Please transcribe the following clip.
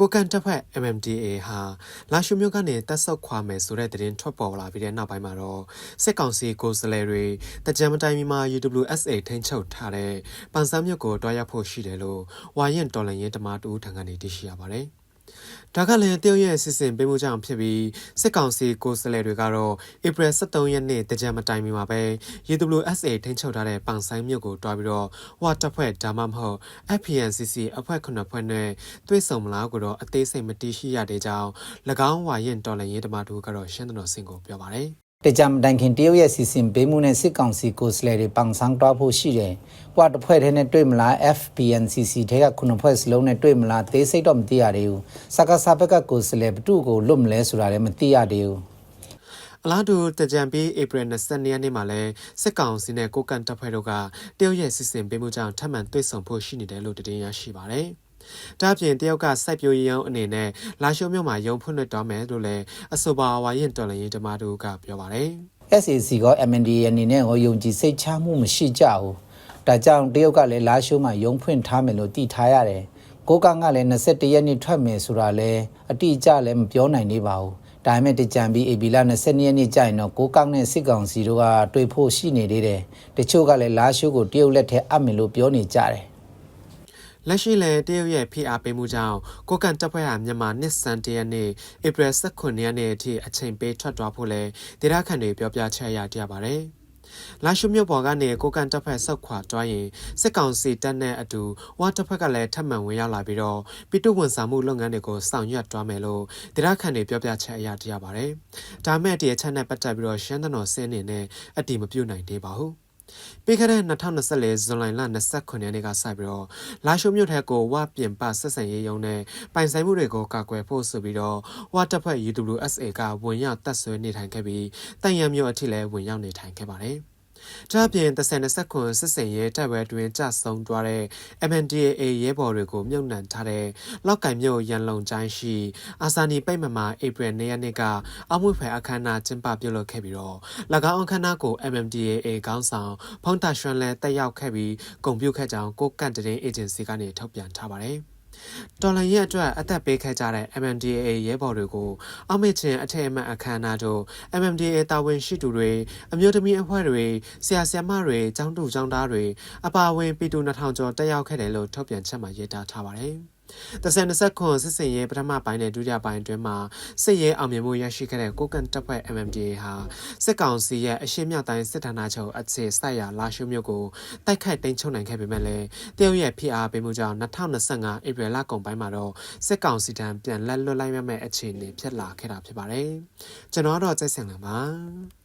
ကိုကန်တပ်ဖက် MMDA ဟာလာရှုမြို့ကနေတက်ဆုတ်ခွာမယ်ဆိုတဲ့သတင်းထွက်ပေါ်လာပြီးတဲ့နောက်ပိုင်းမှာတော့စစ်ကောင်စီကိုယ်စားလှယ်တွေတကြံမတိုင်မီမှာ UWSA ထိန်းချုပ်ထားတဲ့ပန်ဆန်းမြို့ကိုတွားရောက်ဖို့ရှိတယ်လို့ဝါရင်တော်လန်ရင်တမတူထံကနေသိရှိရပါတယ်။ ဒါကလည်းတရုတ်ရဲ့စစ်စင်ပေးမှုကြောင့်ဖြစ်ပြီးစစ်ကောင်စီကိုယ်စားလှယ်တွေကတော့ဧပြီ23ရက်နေ့တကြံမတိုင်မီမှာပဲ UWSA ထိန်းချုပ်ထားတဲ့ပန်ဆိုင်မြို့ကိုတွားပြီးတော့ဝါတပ်ဖွဲ့ဒါမှမဟုတ် FPNCC အဖွဲ့ခုနှစ်ဖွဲ့နဲ့တွေ့ဆုံမလားကိုတော့အသေးစိတ်မသိရှိရတဲ့ကြောင်း၎င်းဝါရင်တော်လန်ရေးတမတူကတော့ရှင်းတော်စင်ကိုပြောပါတယ် တကြံတိုင်ခင်တရုတ်ရဲ့စီစဉ်ပေးမှုနဲ့စစ်ကောင်စီကိုယ်စားလှယ်တွေပန်ဆန်းတွားဖို့ရှိတယ်။ကွာတစ်ဖွဲ့ထဲနဲ့တွေ့မလား FPNCC ထဲကခုနှစ်ဖွဲ့စလုံးနဲ့တွေ့မလားသေးစိတ်တော့မသိရသေးဘူး။စကားစာဘက်ကကိုယ်စားလှယ်ဘသူ့ကိုလွတ်မလဲဆိုတာလည်းမသိရသေးဘူး။အလားတူတကြံပြီးဧပြီ22ရက်နေ့မှာလဲစစ်ကောင်စီနဲ့ကိုကန်တပ်ဖွဲ့တို့ကတရုတ်ရဲ့စစ်စင်ပေးမှုကြောင့်ထပ်မံတွေ့ဆုံဖို့ရှိနေတယ်လို့တင်ရရှိပါတယ်။ ဒါ့အပြင်တယောက်ကစိုက်ပျိုးရေးရုံးအနေနဲ့လာရှုံမြို့မှာရုံဖွင့်လှစ်တော်မယ်လို့လည်းအဆိုပါဝါရင်တော်လရင်ဓမ္မတို့ကပြောပါတယ် SAC က MNDA အနေနဲ့ဟောယုံကြည်စိတ်ချမှုမရှိကြဘူးဒါကြောင့်တရုတ်ကလည်းလာရှုံမှာရုံဖွင့်ထားမယ်လို့တည်ထားရတယ်ကိုကောင်ကလည်း21ရက်နေ့ထွက်မယ်ဆိုတာလဲအတိအကျလည်းမပြောနိုင်သေးပါဘူးဒါပေမဲ့တကြံပြီး AB လာ22ရက်နေ့ကြာရင်တော့ကိုကောက်နဲ့စစ်ကောင်စီတို့ကတွေ့ဖို့ရှိနေသေးတယ်တချို့ကလည်းလာရှိုးကိုတရုတ်လက်ထဲအပ်မယ်လို့ပြောနေကြတယ် လက်ရှိလည်းတရုတ်ရဲ့ဖိအားပေးမှုကြောင့်ကိုကန်တပ်ဖွဲ့ဟာမြန်မာနှစ်စံတရက်နေ့ဧပြီ18ရက်နေ့အထိအချိန်ပေးထွက်သွားဖို့လဲဒေသခံတွေပြောပြချက်ရကြပါတယ်။လာရှုမြို့ပေါ်ကနေကိုကန်တပ်ဖက်ဆောက်ခွာတွားရင်စစ်ကောင်စီတပ်နဲ့အတူဝါတပ်ဖက်ကလည်းထပ်မံဝင်ရောက်လာပြီးတော့ပိတုဝန်ဆောင်မှုလုပ်ငန်းတွေကိုဆောင်ရွက်တွားမယ်လို့ဒေသခံတွေပြောပြချက်အရတရားပါတယ်။ဒါမဲ့ဒီအချက်နဲ့ပတ်သက်ပြီးတော့ရှမ်းတတော်စင်းနေနဲ့အတီးမပြုတ်နိုင်သေးပါဘူး။ ပြီးခဲ့တဲ့2024ဇွန်လလ29ရက်နေ့ကစပြီးတော့လာရှိုမြို့ထက်ကိုဝပြင်ပဆက်ဆံရေးရုံးနဲ့ပိုင်ဆိုင်မှုတွေကိုကာကွယ်ဖို့ဆိုပြီးတော့ဝတပ်ဖွဲ့ UWSA ကဝင်ရောက်တပ်ဆွဲနေထိုင်ခဲ့ပြီးတန်ရံမြို့အထိလည်းဝင်ရောက်နေထိုင်ခဲ့ပါတယ်။ ဒါအပြင်30ခွန်စစ်စင်ရဲတပ်ဝဲတွင်ကြဆုံသွားတဲ့ MNDAA ရဲဘော်တွေကိုမြုပ်နှံထားတဲ့လောက်ကင်မြို့ရန်လုံချိုင်းရှိအာဇာနီပိတ်မမှာဧပြီ၂ရက်နေ့ကအမှုဖယ်အခမ်းအနားကျင်းပပြုလုပ်ခဲ့ပြီးတော့၎င်းအခမ်းအနားကို MNDAA ခေါင်းဆောင်ဖုန်တာရွှန်လဲတက်ရောက်ခဲ့ပြီးဂုဏ်ပြုခဲ့ကြောင်းကိုကန့်တရင်အေဂျင်စီကနေထုတ်ပြန်ထားပါတယ်။ တော်လန်ရဲ့အတွက်အသက်ပေးခဲ့ကြတဲ့ MMDA ရဲဘော်တွေကိုအမိချင်းအထက်အမှတ်အခမ်းအနားတို့ MMDA တာဝန်ရှိသူတွေအမျိုးသမီးအဖွဲ့တွေဆရာဆရာမတွေကျောင်းသူကျောင်းသားတွေအပါအဝင်ပြည်သူ2000ကျော်တက်ရောက်ခဲ့တယ်လို့ထုတ်ပြန်ချက်မှာရေးသားထားပါတယ်။ တဆန်20ခွန်စစ်စင်ရဲ့ပထမပိုင်းနဲ့ဒုတိယပိုင်းအတွင်းမှာစစ်ရေးအောင်မြင်မှုရရှိခဲ့တဲ့ကိုကန်တပ်ဖွဲ့ MMDA ဟာစစ်ကောင်စီရဲ့အရှေ့မြောက်တိုင်းစစ်ဌာနချုပ်အခြေစိုက်ရာလာရှုမြို့ကိုတိုက်ခိုက်သိမ်းချုပ်နိုင်ခဲ့ပေမဲ့လည်းတရုတ်ရဲ့ဖိအားပေးမှုကြောင့်2025ဧပြီလကုန်ပိုင်းမှာတော့စစ်ကောင်စီထံပြန်လက်လွတ်လိုက်မဲ့အခြေအနေဖြစ်လာခဲ့တာဖြစ်ပါတယ်ကျွန်တော်တော့ကြိုက်ဆင်လာပါ